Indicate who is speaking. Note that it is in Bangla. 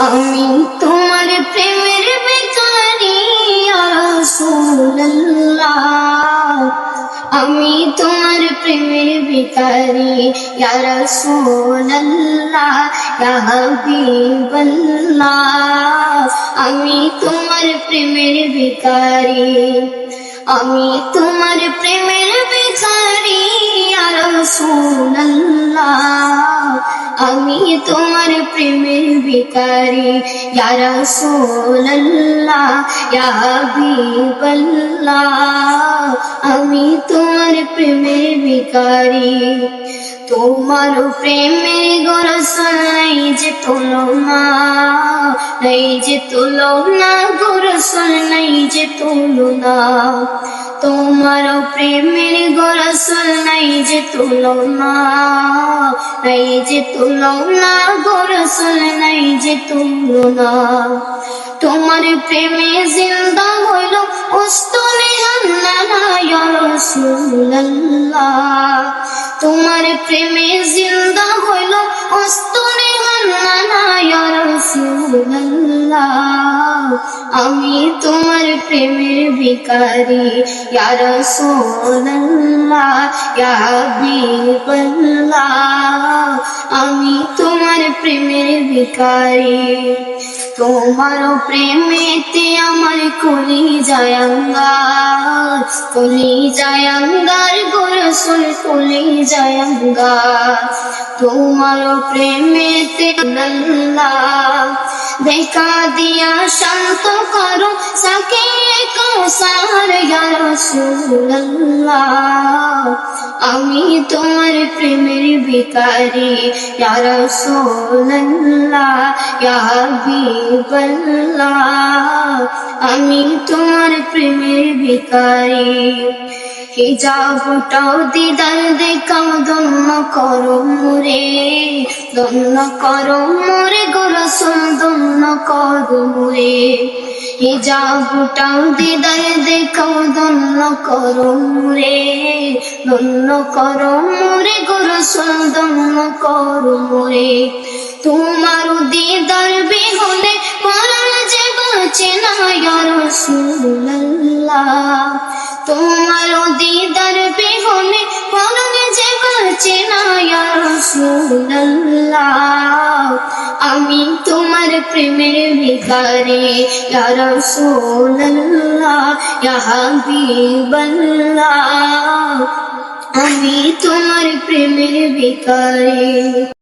Speaker 1: আমি তোমার প্রেমের বেকারি আমি তোমার প্রেমের বেকারি ইয়া রাসূলুল্লাহ, ইয়া হাবিবাল্লাহ। আমি তোমার প্রেমের বেকারি আমি তোমার আমি তোমার প্রেমের ভিকারি ইয়া রাসূলুল্লাহ ইয়া হাবিবাল্লাহ। আমি তোমার প্রেমের ভিকারি তোমার প্রেমের গোরসল নাই যে তুলনা নাই যে তুলনা গোরসল নাই যে তুলনা তোমার প্রেমের গোরসল নাই যে তুলনা নাই যে তুলনা গোরসল নাই যে তুলনা তোমার প্রেমে জিন্দা হইল উস্তনে তোমার প্রেমে জিন্দা হইল উস্তনে হান্না রাসূলুল্লাহ। আমি তোমার প্রেমের ভিকারি ইয়া রাসূলুল্লাহ, ইয়া আমি তোমার প্রেমের ভিকারি তোমার প্রেমেতে আমার কলি জায়াঙ্গার কলি জায়াঙ্গার গোরসুল কলি জায়াঙ্গার তোমার প্রেমেতে আল্লাহ দেখা দিয়া শান্ত করো সাকে কৌসার রাসূলুল্লাহ আমি তোমার প্রেমের ভিকারি রাসূলুল্লাহ ইয়া হাবিবাল্লাহ আমি তোমার প্রেমের ভিকারি হিজাবটাও দিদার দেখাও দন্ন করো মোরে। দন্ন করো মোরে গোরসুল দন্ন করো মোরে। হিজাবটাও দিদার দেখাও দন্ন করো মোরে। দন্ন করো মোরে গোরসুল দন্ন করো মোরে। তোমার দিদার আমি তোমার প্রেমের ভিখারি। ইয়া রাসূলুল্লাহ ইয়া হাবিবাল্লাহ আমি তোমার প্রেমের ভিখারি।